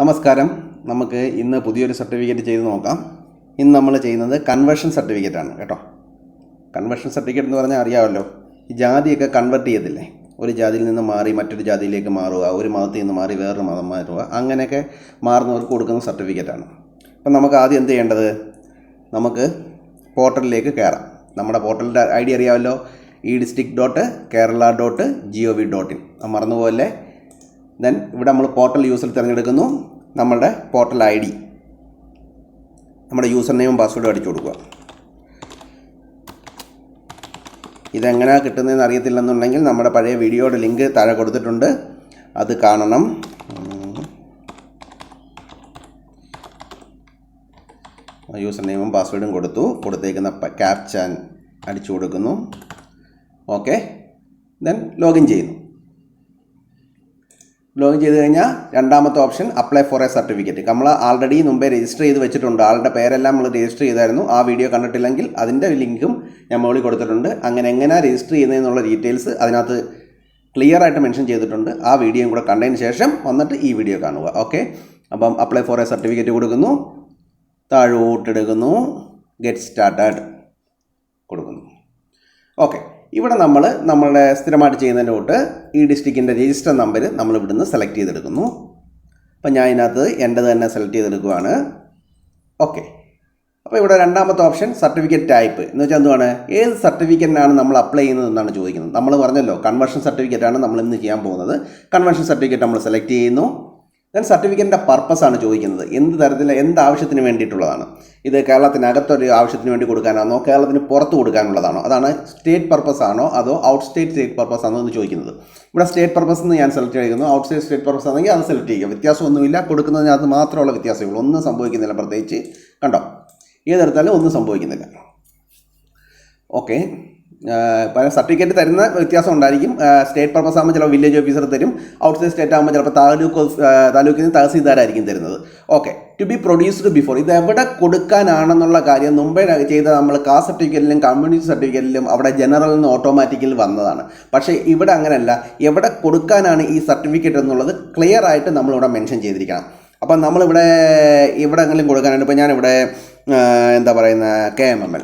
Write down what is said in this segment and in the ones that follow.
നമസ്കാരം. നമുക്ക് ഇന്ന് പുതിയൊരു സർട്ടിഫിക്കറ്റ് ചെയ്ത് നോക്കാം. ഇന്ന് നമ്മൾ ചെയ്യുന്നത് കൺവേർഷൻ സർട്ടിഫിക്കറ്റ് ആണ് കേട്ടോ. കൺവേർഷൻ സർട്ടിഫിക്കറ്റ് എന്ന് പറഞ്ഞാൽ അറിയാമല്ലോ ഈ ജാതിയൊക്കെ കൺവെർട്ട് ചെയ്തില്ലേ ഒരു ജാതിയിൽ നിന്ന് മാറി മറ്റൊരു ജാതിയിലേക്ക് മാറുക ഒരു മതത്തിൽ നിന്ന് മാറി വേറൊരു മതം മാറുക അങ്ങനെയൊക്കെ മാറുന്നവർക്ക് കൊടുക്കുന്ന സർട്ടിഫിക്കറ്റാണ് അപ്പം നമുക്ക് ആദ്യം എന്ത് ചെയ്യേണ്ടത്? നമുക്ക് പോർട്ടലിലേക്ക് കയറാം. നമ്മുടെ പോർട്ടലിന്റെ ഐ ഡി അറിയാമല്ലോ E district dot Kerala dot G O V dot in മറന്നുപോലെ then ഇവിടെ നമ്മൾ പോർട്ടൽ യൂസർ തിരഞ്ഞെടുക്കുന്നു. നമ്മളുടെ പോർട്ടൽ ഐ ഡി നമ്മുടെ യൂസർ നെയിമും പാസ്വേഡും അടിച്ചു കൊടുക്കുക. ഇതെങ്ങനെയാണ് കിട്ടുന്നതെന്ന് അറിയത്തില്ലെന്നുണ്ടെങ്കിൽ നമ്മുടെ പഴയ വീഡിയോയുടെ ലിങ്ക് താഴെ കൊടുത്തിട്ടുണ്ട്. അത് കാണണം. യൂസർ നെയിമും പാസ്വേഡും കൊടുത്തു. കൊടുത്തേക്കുന്ന ക്യാപ്ചാൻ അടിച്ചു കൊടുക്കുന്നു. ഓക്കെ ദെൻ ലോഗിൻ ചെയ്യുന്നു. ലോഗിൻ ചെയ്ത് കഴിഞ്ഞാൽ രണ്ടാമത്തെ option apply for a certificate. നമ്മൾ ആൾറെഡി മുമ്പേ രജിസ്റ്റർ ചെയ്ത് വെച്ചിട്ടുണ്ട്. ആളുടെ പേരെല്ലാം നമ്മൾ രജിസ്റ്റർ ചെയ്തായിരുന്നു. ആ വീഡിയോ കണ്ടിട്ടില്ലെങ്കിൽ അതിന്റെ ലിങ്കും ഞാൻ മുകളിൽ കൊടുത്തിട്ടുണ്ട്. അങ്ങനെ എങ്ങനെയാണ് രജിസ്റ്റർ ചെയ്യുന്നതെന്നുള്ള ഡീറ്റെയിൽസ് അതിനകത്ത് ക്ലിയർ ആയിട്ട് മെൻഷൻ ചെയ്തിട്ടുണ്ട്. ആ വീഡിയോയും കൂടെ കണ്ടതിന് ശേഷം വന്നിട്ട് ഈ വീഡിയോ കാണുക. ഓക്കെ അപ്പം അപ്ലൈ ഫോർ എ സർട്ടിഫിക്കറ്റ് കൊടുക്കുന്നു. താഴോട്ടെടുക്കുന്നു. ഗെറ്റ് സ്റ്റാർട്ടഡ് കൊടുക്കുന്നു. ഓക്കെ ഇവിടെ നമ്മൾ നമ്മളുടെ സ്ഥിരമായിട്ട് ചെയ്യുന്നതിന്റെ കൂട്ട് ഈ ഡിസ്ട്രിക്റ്റിന്റെ രജിസ്റ്റർ നമ്പർ നമ്മൾ ഇവിടുന്ന് സെലക്ട് ചെയ്തെടുക്കുന്നു. അപ്പം ഞാൻ ഇതിനകത്ത് എന്റെ തന്നെ സെലക്ട് ചെയ്തെടുക്കുകയാണ് ഓക്കെ അപ്പോൾ ഇവിടെ രണ്ടാമത്തെ ഓപ്ഷൻ സർട്ടിഫിക്കറ്റ് ടൈപ്പ് എന്ന് വെച്ചാൽ എന്തുവാണ്? ഏത് സർട്ടിഫിക്കറ്റിനാണ് നമ്മൾ അപ്ലൈ ചെയ്യുന്നത് എന്നാണ് ചോദിക്കുന്നത്. നമ്മൾ പറഞ്ഞല്ലോ കൺവേർഷൻ സർട്ടിഫിക്കറ്റാണ് നമ്മൾ ഇന്ന് ചെയ്യാൻ പോകുന്നത്. കൺവേർഷൻ സർട്ടിഫിക്കറ്റ് നമ്മൾ സെലക്ട് ചെയ്യുന്നു. ദെൻ സർട്ടിഫിക്കറ്റിന്റെ പർപ്പസ് ആണ് ചോദിക്കുന്നത്. എന്ത് തരത്തിൽ എന്ത് ആവശ്യത്തിന് വേണ്ടിയിട്ടുള്ളതാണ്? ഇത് കേരളത്തിനകത്തൊരു ആവശ്യത്തിന് വേണ്ടി കൊടുക്കാനാണോ കേരളത്തിന് പുറത്ത് കൊടുക്കാനുള്ളതാണോ? അതാണ് സ്റ്റേറ്റ് പർപ്പസ് ആണോ അതോ ഔട്ട് സ്റ്റേറ്റ് സ്റ്റേറ്റ് പർപ്പസ് ആണോ എന്ന് ചോദിക്കുന്നത്. ഇവിടെ സ്റ്റേറ്റ് പർപ്പസ് എന്ന് ഞാൻ സെലക്ട് ചെയ്യുന്നു ഔട്ട് സ്റ്റേറ്റ് സ്റ്റേറ്റ് പർപ്പസ് ആണെങ്കിൽ അത് സെലക്ട് ചെയ്യുക. വ്യത്യാസമൊന്നുമില്ല. കൊടുക്കുന്നതിനകത്ത് മാത്രമുള്ള വ്യത്യാസമേ ഉള്ളൂ ഒന്നും സംഭവിക്കുന്നില്ല പ്രത്യേകിച്ച്. കണ്ടോ? ഏതെടുത്താലും ഒന്നും സംഭവിക്കുന്നില്ല. ഓക്കെ സർട്ടിഫിക്കറ്റ് തരുന്ന വ്യത്യാസം ഉണ്ടായിരിക്കും. സ്റ്റേറ്റ് പർപ്പസ് ആകുമ്പോൾ ചിലപ്പോൾ വില്ലേജ് ഓഫീസർ തരും. ഔട്ട്സൈഡ് സ്റ്റേറ്റ് ആകുമ്പോൾ ചിലപ്പോൾ താലൂക്ക് താലൂക്കിൽ നിന്ന് തഹസീൽദാരായിരിക്കും തരുന്നത്. Okay to be produced before ഇത് എവിടെ കൊടുക്കാനാണെന്നുള്ള കാര്യം മുമ്പേ ചെയ്ത നമ്മൾ കാസ്റ്റ് സർട്ടിഫിക്കറ്റിലും കമ്മ്യൂണിറ്റി സർട്ടിഫിക്കറ്റിലും അവിടെ ജനറൽ നിന്ന് ഓട്ടോമാറ്റിക്കൽ വന്നതാണ്. പക്ഷേ ഇവിടെ അങ്ങനെയല്ല. എവിടെ കൊടുക്കാനാണ് ഈ സർട്ടിഫിക്കറ്റ് എന്നുള്ളത് ക്ലിയർ ആയിട്ട് നമ്മളിവിടെ മെൻഷൻ ചെയ്തിരിക്കണം. അപ്പം നമ്മളിവിടെ ഇവിടെ എങ്കിലും കൊടുക്കാനായിട്ട് ഇപ്പോൾ ഞാനിവിടെ എന്താ പറയുന്ന K M M L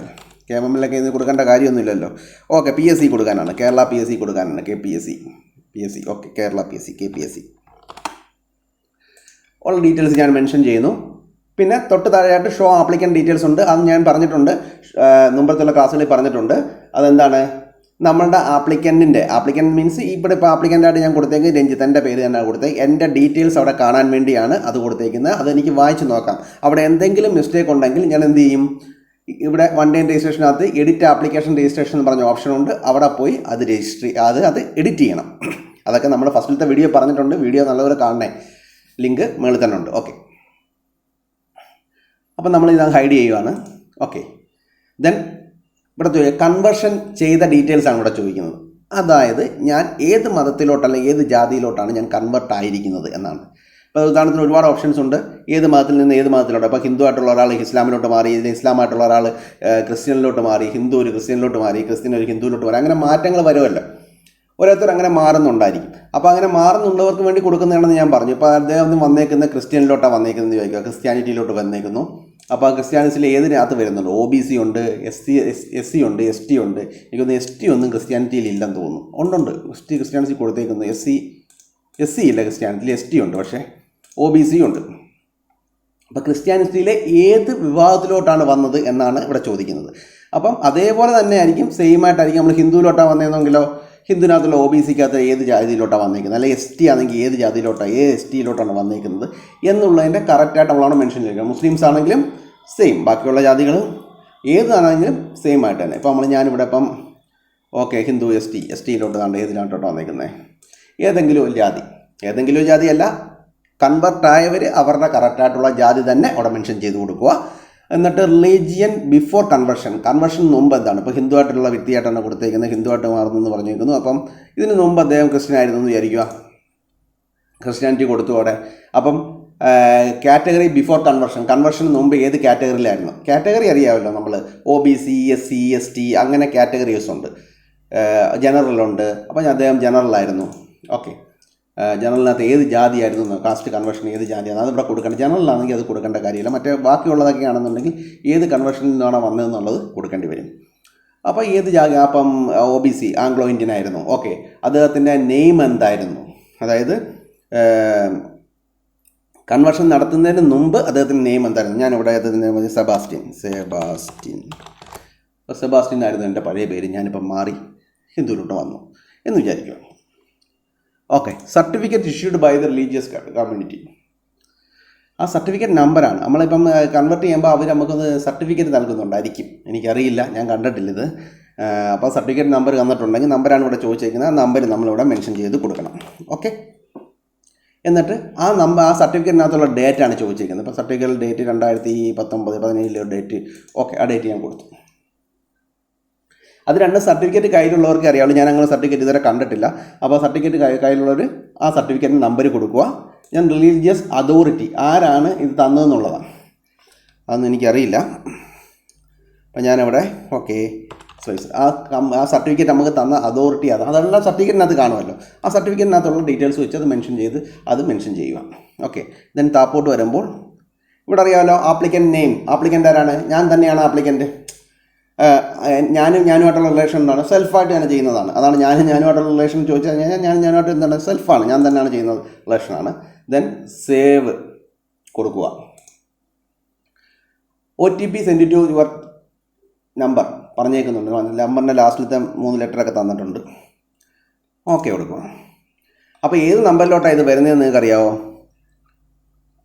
K M ഇത് കൊടുക്കേണ്ട കാര്യമൊന്നുമില്ലല്ലോ. ഓക്കെ പി എസ് സി കൊടുക്കാനാണ്. കേരള പി എസ് സി കൊടുക്കാനാണ്. K P S C P S C okay Kerala P S C K P S C ഉള്ള ഡീറ്റെയിൽസ് ഞാൻ മെൻഷൻ ചെയ്യുന്നു. പിന്നെ തൊട്ട് താഴെയായിട്ട് ഷോ ആപ്ലിക്കൻ ഡീറ്റെയിൽസ് ഉണ്ട്. അത് ഞാൻ പറഞ്ഞിട്ടുണ്ട്. മുമ്പത്തുള്ള ക്ലാസ്സുകളിൽ പറഞ്ഞിട്ടുണ്ട്. അതെന്താണ്? നമ്മളുടെ ആപ്ലിക്കന്റിന്റെ ആപ്ലിക്കൻ മീൻസ് ഇവിടെ ഇപ്പോൾ ആപ്ലിക്കന്റായിട്ട് ഞാൻ കൊടുത്തേക്ക് രഞ്ജിത്തന്റെ പേര് തന്നെ കൊടുത്തേക്ക് എന്റെ ഡീറ്റെയിൽസ് അവിടെ കാണാൻ വേണ്ടിയാണ് അത് കൊടുത്തേക്കുന്നത്. അതെനിക്ക് വായിച്ച് നോക്കാം. അവിടെ എന്തെങ്കിലും മിസ്റ്റേക്ക് ഉണ്ടെങ്കിൽ ഞാൻ എന്ത് ചെയ്യും? ഇവിടെ വൺ ഡേ രജിസ്ട്രേഷനകത്ത് എഡിറ്റ് ആപ്ലിക്കേഷൻ രജിസ്ട്രേഷൻ എന്ന് പറഞ്ഞ ഓപ്ഷൻ ഉണ്ട്. അവിടെ പോയി അത് രജിസ്റ്റർ അത് അത് എഡിറ്റ് ചെയ്യണം. അതൊക്കെ നമ്മൾ ഫസ്റ്റിലത്തെ വീഡിയോ പറഞ്ഞിട്ടുണ്ട്. വീഡിയോ നല്ലപോലെ കാണണേ. ലിങ്ക് മുകളിൽ തന്നെ ഉണ്ട്. ഓക്കെ അപ്പം നമ്മൾ ഇത് ഹൈഡ് ചെയ്യുവാണ്. ഓക്കെ ദെൻ ഇവിടെ ചോദിക്കുക കൺവേർഷൻ ചെയ്ത ഡീറ്റെയിൽസ് ആണ് ഇവിടെ ചോദിക്കുന്നത്. അതായത് ഞാൻ ഏത് മതത്തിലോട്ട് അല്ലെങ്കിൽ ഏത് ജാതിയിലോട്ടാണ് ഞാൻ കൺവേർട്ട് ആയിരിക്കുന്നത് എന്നാണ്. ഇപ്പോൾ ഉദാഹരണത്തിന് ഒരുപാട് ഓപ്ഷൻസ് ഉണ്ട്. ഏത് മതത്തിൽ നിന്ന് ഏത് മതത്തിലോട്ട്? അപ്പോൾ ഹിന്ദു ആയിട്ടുള്ള ഒരാൾ ഇസ്ലാമിലോട്ട് മാറി ഇസ്ലാമായിട്ടുള്ള ഒരാൾ ക്രിസ്ത്യനിലോട്ട് മാറി ഹിന്ദു ഒരു ക്രിസ്ത്യനിലോട്ട് മാറി ക്രിസ്ത്യൻ ഒരു ഹിന്ദുവിലോട്ട് മാറി അങ്ങനെ മാറ്റങ്ങൾ വരുമല്ലോ. ഓരോരുത്തർ അങ്ങനെ മാറുന്നുണ്ടായിരിക്കും. അപ്പോൾ അങ്ങനെ മാറുന്നുള്ളവർക്ക് വേണ്ടി കൊടുക്കുന്നതാണെന്ന് ഞാൻ പറഞ്ഞു. ഇപ്പോൾ അദ്ദേഹം വന്നേക്കുന്ന ക്രിസ്ത്യനിലോട്ടാണ് വന്നേക്കുന്നത് ചോദിക്കുക. ക്രിസ്ത്യാനിറ്റിയിലോട്ട് വന്നേക്കുന്നു. അപ്പോൾ ക്രിസ്ത്യാനിസിൽ ഏതിനകത്ത് വരുന്നുണ്ട്? ഒ ബി സി ഉണ്ട് എസ് സി എസ് സി ഉണ്ട് എസ് ടി ഉണ്ട്. എനിക്കൊന്ന് എസ് ടി ഒന്നും ക്രിസ്ത്യാനിറ്റിയിൽ ഇല്ലെന്ന് തോന്നുന്നു. ഉണ്ടുണ്ട് എസ് ടി ക്രിസ്ത്യാനിറ്റി കൊടുത്തേക്കുന്നു. എസ് സി എസ് സി ഇല്ല ക്രിസ്ത്യാനിറ്റിയിൽ എസ് ടി ഉണ്ട് പക്ഷേ ഒ ബി സി ഉണ്ട്. അപ്പോൾ ക്രിസ്ത്യാനിറ്റിയിലെ ഏത് വിഭാഗത്തിലോട്ടാണ് വന്നത് എന്നാണ് ഇവിടെ ചോദിക്കുന്നത്. അപ്പം അതേപോലെ തന്നെ ആയിരിക്കും സെയിം ആയിട്ടായിരിക്കും നമ്മൾ ഹിന്ദുവിലോട്ടാണ് വന്നതെന്നെങ്കിലോ ഹിന്ദുവിനകത്തുള്ള ഒ ബി സിക്കകത്ത് ഏത് ജാതിയിലോട്ടാണ് വന്നേക്കുന്നത്? അല്ലെങ്കിൽ എസ് ടി ആണെങ്കിൽ ഏത് ജാതിയിലോട്ടാണ് ഏത് എസ് ടിയിലോട്ടാണ് വന്നേക്കുന്നത്? എന്നുള്ളതിന്റെ കറക്റ്റായിട്ട് നമ്മളാണ് മെൻഷൻ ചെയ്യുക മുസ്ലിംസ് ആണെങ്കിലും സെയിം ബാക്കിയുള്ള ജാതികൾ ഏതാണെങ്കിലും സെയിം ആയിട്ട് തന്നെ. ഇപ്പോൾ നമ്മൾ ഞാനിവിടെ ഇപ്പം okay Hindu S T S ടിയിലോട്ട് കണ്ട് ഏതിലോട്ടാണ് വന്നേക്കുന്നത്? ഏതെങ്കിലും ഒരു ജാതി. ഏതെങ്കിലും ഒരു ജാതിയല്ല കൺവെർട്ട് ആയവർ അവരുടെ കറക്റ്റായിട്ടുള്ള ജാതി തന്നെ അവിടെ മെൻഷൻ ചെയ്ത് കൊടുക്കുക. എന്നിട്ട് റിലീജിയൻ ബിഫോർ കൺവെർഷൻ. കൺവെർഷൻ മുമ്പ് എന്താണ്? ഇപ്പോൾ ഹിന്ദു ആയിട്ടുള്ള വ്യക്തിയായിട്ടാണ് കൊടുത്തേക്കുന്നത് ഹിന്ദു ആയിട്ട് മാറുന്നു എന്ന് പറഞ്ഞേക്കുന്നു. അപ്പം ഇതിന് മുമ്പ് അദ്ദേഹം ക്രിസ്ത്യൻ ആയിരുന്നു എന്ന് വിചാരിക്കുക. ക്രിസ്ത്യാനിറ്റി കൊടുത്തു അവിടെ. അപ്പം കാറ്റഗറി ബിഫോർ കൺവെർഷൻ. കൺവെർഷന് മുമ്പ് ഏത് കാറ്റഗറിയിലായിരുന്നു? കാറ്റഗറി അറിയാമല്ലോ നമ്മൾ O B C S C S T അങ്ങനെ കാറ്റഗറീസ് ഉണ്ട് ജനറലുണ്ട്. അപ്പം അദ്ദേഹം ജനറലായിരുന്നു. ഓക്കെ. ജനറലിനകത്ത് ഏത് ജാതിയായിരുന്നു കാസ്റ്റ് കൺവെർഷൻ ഏത് ജാതിയാണ് അത് ഇവിടെ കൊടുക്കേണ്ട ജനറലാണെങ്കിൽ അത് കൊടുക്കേണ്ട കാര്യമില്ല. മറ്റേ ബാക്കിയുള്ളതൊക്കെ ആണെന്നുണ്ടെങ്കിൽ ഏത് കൺവെർഷനിൽ നിന്നാണ് വന്നതെന്നുള്ളത് കൊടുക്കേണ്ടി വരും. അപ്പോൾ ഏത് ജാതി അപ്പം O B C Anglo Indian ആയിരുന്നു. ഓക്കെ അദ്ദേഹത്തിന്റെ നെയിം എന്തായിരുന്നു? അതായത് കൺവെർഷൻ നടത്തുന്നതിന് മുമ്പ് അദ്ദേഹത്തിന്റെ നെയിം എന്തായിരുന്നു? ഞാനിവിടെ അദ്ദേഹത്തിന്റെ സെബാസ്റ്റ്യൻ. സെബാസ്റ്റ്യൻ. സെബാസ്റ്റ്യൻ ആയിരുന്നു എന്റെ പഴയ പേര്. ഞാനിപ്പം മാറി ഹിന്ദുവിലോട്ട് വന്നു എന്ന് വിചാരിക്കുക. Okay certificate issued by the religious community ആ സർട്ടിഫിക്കറ്റ് നമ്പറാണ് നമ്മളിപ്പം കൺവേർട്ട് ചെയ്യുമ്പോൾ അവർ നമുക്കൊന്ന് സർട്ടിഫിക്കറ്റ് നൽകുന്നുണ്ടായിരിക്കും. എനിക്കറിയില്ല ഞാൻ കണ്ടിട്ടില്ല ഇത്. അപ്പോൾ സർട്ടിഫിക്കറ്റ് നമ്പർ തന്നിട്ടുണ്ടെങ്കിൽ നമ്പറാണ് ഇവിടെ ചോദിച്ചിരിക്കുന്നത് ആ നമ്പർ നമ്മളിവിടെ മെൻഷൻ ചെയ്ത് കൊടുക്കണം. ഓക്കെ എന്നിട്ട് ആ നമ്പർ ആ സർട്ടിഫിക്കറ്റിനകത്തുള്ള ഡേറ്റാണ് ചോദിച്ചിരിക്കുന്നത് ഇപ്പോൾ സർട്ടിഫിക്കറ്റ് ഡേറ്റ് രണ്ടായിരത്തി പത്തൊമ്പത് പതിനേഴിലെ ഡേറ്റ് ഓക്കെ ആ ഡേറ്റ് ഞാൻ കൊടുത്തു. അത് രണ്ട് സർട്ടിഫിക്കറ്റ് കയ്യിലുള്ളവർക്ക് അറിയാവുള്ളൂ ഞാൻ അങ്ങനെ സർട്ടിഫിക്കറ്റ് ഇതുവരെ കണ്ടിട്ടില്ല. അപ്പോൾ സർട്ടിഫിക്കറ്റ് കയ്യിലുള്ളവർ ആ സർട്ടിഫിക്കറ്റിന് നമ്പർ കൊടുക്കുക. ഞാൻ റിലീജിയസ് അതോറിറ്റി ആരാണ് ഇത് തന്നതെന്നുള്ളതാണ്. അതൊന്നും എനിക്കറിയില്ല. അപ്പം ഞാനിവിടെ ഓക്കെ സോയിസ് ആ ആ സർട്ടിഫിക്കറ്റ് നമുക്ക് തന്ന അതോറിറ്റി അതാണ് അതെല്ലാം സർട്ടിഫിക്കറ്റിനകത്ത് കാണുമല്ലോ. ആ സർട്ടിഫിക്കറ്റിനകത്തുള്ള ഡീറ്റെയിൽസ് വെച്ച് അത് മെൻഷൻ ചെയ്ത് അത് മെൻഷൻ ചെയ്യുക. ഓക്കെ ദെൻ താപ്പോട്ട് വരുമ്പോൾ ഇവിടെ അറിയാമല്ലോ ആപ്ലിക്കന്റ് നെയിം ആപ്ലിക്കന്റ് ആരാണ്? ഞാൻ തന്നെയാണ് ആപ്ലിക്കന്റ് ഞാനും ഞാനുമായിട്ടുള്ള റിലേഷൻ എന്താണ്? സെൽഫായിട്ട് ഞാൻ ചെയ്യുന്നതാണ്. അതാണ് ഞാനും ഞാനുമായിട്ടുള്ള റിലേഷൻ ചോദിച്ചു കഴിഞ്ഞാൽ ഞാൻ ഞാനുമായിട്ട് എന്താണ്? സെൽഫാണ് ഞാൻ തന്നെയാണ് ചെയ്യുന്നത്. റിലേഷനാണ് ദെൻ സേവ് കൊടുക്കുക. O T P send to your number പറഞ്ഞേക്കുന്നുണ്ട്. നമ്പറിന്റെ ലാസ്റ്റിലത്തെ മൂന്ന് ലെറ്ററൊക്കെ തന്നിട്ടുണ്ട്. ഓക്കെ കൊടുക്കുക. അപ്പോൾ ഏത് നമ്പറിലോട്ടാണ് ഇത് വരുന്നതെന്ന് നിങ്ങൾക്കറിയാവോ?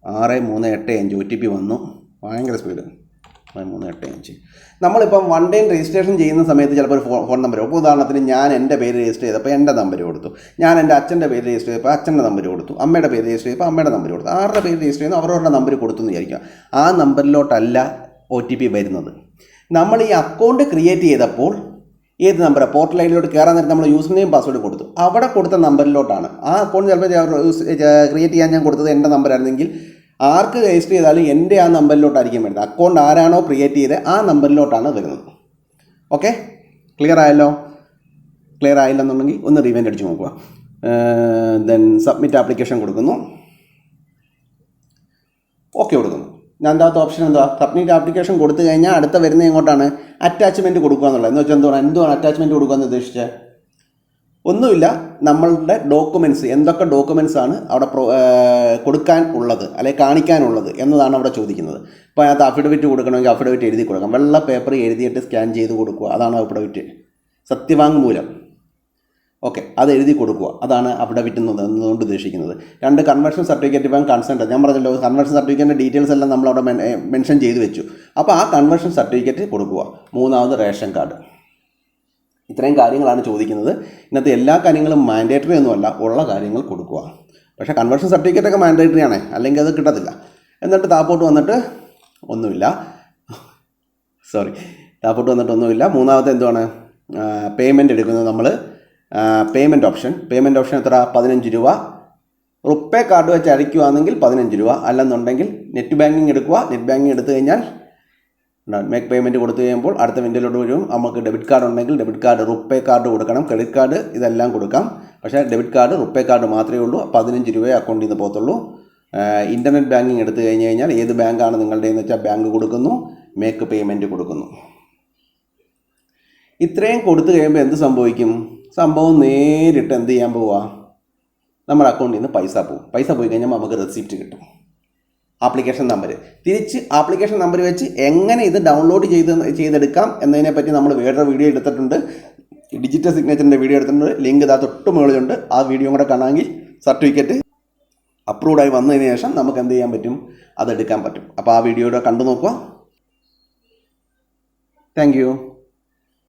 ആറ് മൂന്ന് എട്ട് അഞ്ച് ഒ ടി പി വന്നു. ഭയങ്കര സ്പീഡ് മൂന്ന് എട്ട് അഞ്ച് നമ്മളിപ്പം വൺ ഡേ രജിസ്ട്രേഷൻ ചെയ്യുന്ന സമയത്ത് ചിലപ്പോൾ ഒരു ഫോൺ നമ്പർ ഇപ്പോൾ ഉദാഹരണത്തിന് ഞാൻ എന്റെ പേര് രജിസ്റ്റർ ചെയ്തപ്പോൾ എന്റെ നമ്പർ കൊടുത്തു. ഞാൻ എന്റെ അച്ഛന്റെ പേര് രജിസ്റ്റർ ചെയ്തപ്പോൾ അച്ഛന്റെ നമ്പർ കൊടുത്തു. അമ്മയുടെ പേര് രജിസ്റ്റർ ചെയ്തപ്പോൾ അമ്മയുടെ നമ്പർ കൊടുത്തു. ആരുടെ പേര് രജിസ്റ്റർ ചെയ്യുന്നു? അവരവരുടെ നമ്പർ കൊടുത്തു എന്ന് വിചാരിക്കുക. ആ നമ്പറിലോട്ടല്ല ഒ ടി പി വരുന്നത്. നമ്മൾ ഈ അക്കൗണ്ട് ക്രിയേറ്റ് ചെയ്തപ്പോൾ ഏത് നമ്പർ പോർട്ടൽ ഐഡിയിലോട്ട് കയറാൻ നേരത്തെ നമ്മൾ യൂസർ നെയിം പാസ്വേഡ് കൊടുത്തു. അവിടെ കൊടുത്ത നമ്പറിലോട്ടാണ് ആ അക്കൗണ്ട് ചിലപ്പോൾ ക്രിയേറ്റ് ചെയ്യാൻ ഞാൻ കൊടുത്തത് എന്റെ നമ്പറായിരുന്നെങ്കിൽ ആർക്ക് രജിസ്റ്റർ ചെയ്താലും എന്റെ ആ നമ്പറിലോട്ടായിരിക്കും വരുന്നത്. അക്കൗണ്ട് ആരാണോ ക്രിയേറ്റ് ചെയ്തത് ആ നമ്പറിലോട്ടാണ് വരുന്നത്. ഓക്കെ ക്ലിയർ ആയല്ലോ? ക്ലിയർ ആയില്ലെന്നുണ്ടെങ്കിൽ ഒന്ന് റിവൈൻഡ് അടിച്ച് നോക്കുക. ദെൻ സബ്മിറ്റ് ആപ്ലിക്കേഷൻ കൊടുക്കുന്നു. ഓക്കെ കൊടുക്കുന്നു. ഞാൻ രണ്ടാമത്തെ ഓപ്ഷൻ എന്താ? സബ്മിറ്റ് ആപ്ലിക്കേഷൻ കൊടുത്തു കഴിഞ്ഞാൽ അടുത്ത വരുന്നത് എങ്ങോട്ടാണ്? അറ്റാച്ച്മെന്റ് കൊടുക്കുക എന്നുള്ളത്. എന്ന് വെച്ചാൽ എന്തുവാണ്? എന്തുവാണ് അറ്റാച്ച്മെന്റ് കൊടുക്കുക എന്ന് ഉദ്ദേശിച്ചത് ഒന്നുമില്ല നമ്മളുടെ ഡോക്യുമെന്റ്സ് എന്തൊക്കെ ഡോക്യുമെന്റ്സ് ആണ് അവിടെ കൊടുക്കാൻ ഉള്ളത് അല്ലെങ്കിൽ കാണിക്കാനുള്ളത് എന്നതാണ് അവിടെ ചോദിക്കുന്നത്. ഇപ്പോൾ അതിനകത്ത് അഫിഡവിറ്റ് കൊടുക്കണമെങ്കിൽ അഫിഡവിറ്റ് എഴുതി കൊടുക്കാം. വെള്ള പേപ്പർ എഴുതിയിട്ട് സ്കാൻ ചെയ്ത് കൊടുക്കുക. അതാണ് അഫിഡവിറ്റ് സത്യവാങ്മൂലം. ഓക്കെ അത് എഴുതി കൊടുക്കുക. അതാണ് അഫിഡവിറ്റ് എന്നതുകൊണ്ട് ഉദ്ദേശിക്കുന്നത്. രണ്ട് കൺവേർഷൻ സർട്ടിഫിക്കറ്റ് ഇപ്പം കൺസെന്റ് ഞാൻ പറഞ്ഞല്ലോ കൺവേർഷൻ സർട്ടിഫിക്കറ്റിന്റെ ഡീറ്റെയിൽസ് എല്ലാം നമ്മളവിടെ മെൻ- മെൻഷൻ ചെയ്ത് വെച്ചു. അപ്പോൾ ആ കൺവേർഷൻ സർട്ടിഫിക്കറ്റ് കൊടുക്കുക. മൂന്നാമത് റേഷൻ കാർഡ്. ഇത്രയും കാര്യങ്ങളാണ് ചോദിക്കുന്നത്. ഇന്നത്തെ എല്ലാ കാര്യങ്ങളും മാൻഡേറ്ററി ഒന്നുമല്ല ഉള്ള കാര്യങ്ങൾ കൊടുക്കുക. പക്ഷേ കൺവേർഷൻ സർട്ടിഫിക്കറ്റ് ഒക്കെ മാൻഡേറ്ററി ആണ് അല്ലെങ്കിൽ അത് കിട്ടത്തില്ല. എന്നിട്ട് താപ്പോട്ട് വന്നിട്ട് ഒന്നുമില്ല. സോറി താപ്പോട്ട് വന്നിട്ട് ഒന്നുമില്ല. മൂന്നാമത്തെ എന്തുവാണ്? പേയ്മെന്റ് എടുക്കുന്നത് നമ്മൾ പേയ്മെന്റ് ഓപ്ഷൻ പേയ്മെന്റ് ഓപ്ഷൻ എത്ര? പതിനഞ്ച് രൂപ. റുപ്പേ കാർഡ് വെച്ച് അടിക്കുകയാണെങ്കിൽ പതിനഞ്ച് രൂപ. അല്ലെന്നുണ്ടെങ്കിൽ നെറ്റ് ബാങ്കിങ് എടുക്കുക. നെറ്റ് ബാങ്കിങ് എടുത്തു കഴിഞ്ഞാൽ മേക്ക് പേയ്മെന്റ് കൊടുത്തു കഴിയുമ്പോൾ അടുത്ത വിൻഡോയിലോട്ട് വരും. നമുക്ക് ഡെബിറ്റ് കാർഡ് ഉണ്ടെങ്കിൽ ഡെബിറ്റ് കാർഡ് റുപ്പേ കാർഡ് കൊടുക്കണം. ക്രെഡിറ്റ് കാർഡ് ഇതെല്ലാം കൊടുക്കാം. പക്ഷേ ഡെബിറ്റ് കാർഡ് റുപ്പേ കാർഡ് മാത്രമേ ഉള്ളൂ. പതിനഞ്ച് രൂപയെ അക്കൗണ്ടിൽ നിന്ന് പോകത്തുള്ളൂ. ഇന്റർനെറ്റ് ബാങ്കിങ് എടുത്തു കഴിഞ്ഞ് കഴിഞ്ഞാൽ ഏത് ബാങ്കാണ് നിങ്ങളുടെ എന്ന് വെച്ചാൽ ബാങ്ക് കൊടുക്കുന്നു. മേക്ക് പേയ്മെന്റ് കൊടുക്കുന്നു. ഇത്രയും കൊടുത്തു കഴിയുമ്പോൾ എന്ത് സംഭവിക്കും? സംഭവം നേരിട്ട് എന്ത് ചെയ്യാൻ പോവുക നമ്മുടെ അക്കൗണ്ടിൽ നിന്ന് പൈസ പോകും പൈസ പോയി കഴിഞ്ഞാൽ നമുക്ക് റെസിപ്റ്റ് കിട്ടും. Application number. തിരിച്ച് ആപ്ലിക്കേഷൻ നമ്പർ വെച്ച് എങ്ങനെ ഇത് ഡൗൺലോഡ് ചെയ്ത് ചെയ്തെടുക്കാം എന്നതിനെപ്പറ്റി നമ്മൾ വേറൊരു വീഡിയോ എടുത്തിട്ടുണ്ട്. ഡിജിറ്റൽ സിഗ്നേച്ചറിന്റെ വീഡിയോ എടുത്തിട്ടുണ്ട്. ലിങ്ക് ഇതാ തൊട്ട് മുകളിലുണ്ട്. ആ വീഡിയോ കൂടെ കാണാമെങ്കിൽ സർട്ടിഫിക്കറ്റ് അപ്രൂവായി വന്നതിന് ശേഷം നമുക്ക് എന്ത് ചെയ്യാൻ പറ്റും? അതെടുക്കാൻ പറ്റും. അപ്പോൾ ആ വീഡിയോയുടെ കണ്ടു നോക്കുക. താങ്ക്